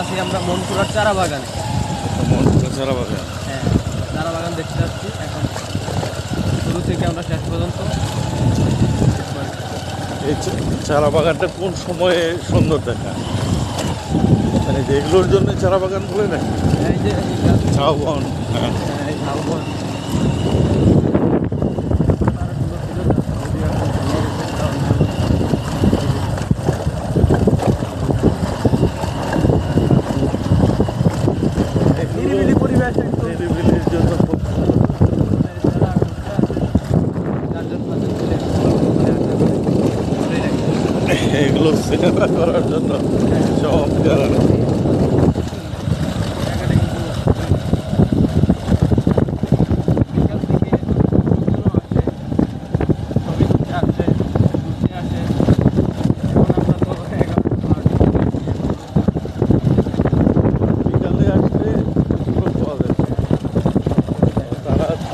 আছি আমরা মনপুরার চারা বাগানে মনপুরা চারা বাগান হ্যাঁ চারা বাগান দেখতে যাচ্ছি। এখন শুরু থেকে আমরা শেষ পর্যন্ত। এই চারা বাগানটা কোন সময়ে সুন্দর দেখা? মানে যে এগুলোর জন্য চারা বাগান বলে না এই যে এই গাছ, ঝাউবন হ্যাঁ। হ্যাঁ, ঝাউবন। এগুলো সিনেমা করার জন্য চমৎকার আর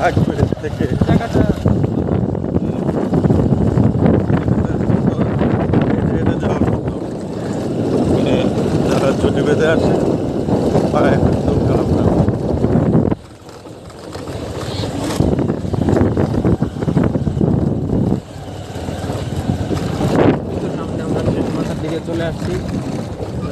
তারা থাকবে থেকে। যারা চটি বেঁধে আসে পায়ে একদম খারাপ না। চলে আসছি।